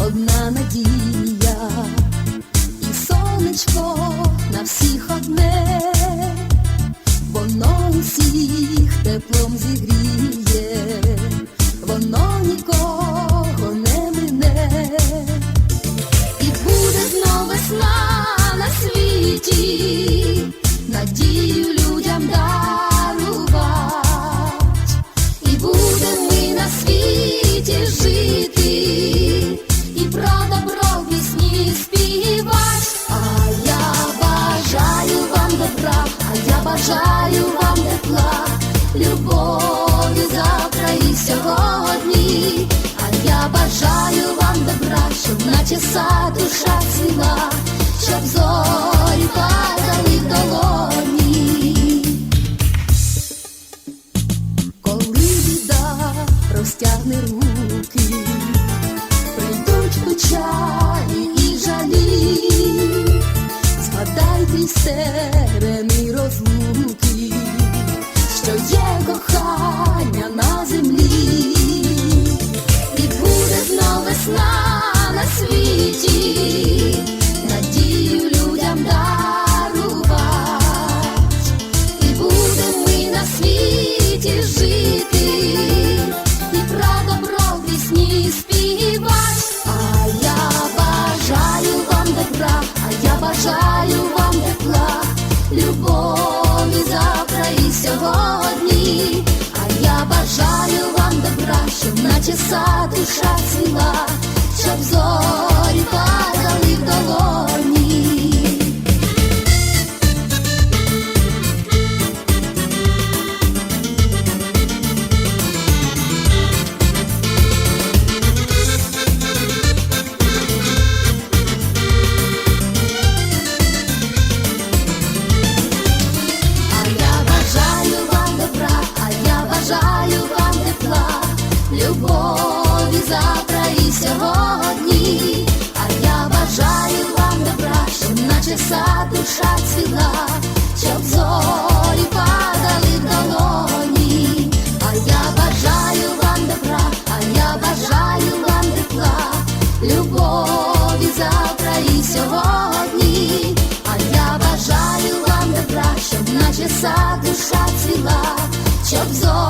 Одна надія, і сонечко на всіх одне, воно усіх теплом зігріє, воно нікого не мине, і буде знов весна на світі, надію людям дарувати. І будем ми на світі сад душа цвіла, щоб зорі падали в долоні. Коли біда розтягне руки, прийдуть печалі і жалі, згадайте й А я бажаю вам добра, щоб наче сад душа цвіла, щоб зорі сад душа цвіла, щоб зорі падали в долоні. А я бажаю вам добра, а я бажаю вам тепла, любові завтра і сьогодні. А я бажаю вам добра, щоб наче сад душа цвіла, щоб зорі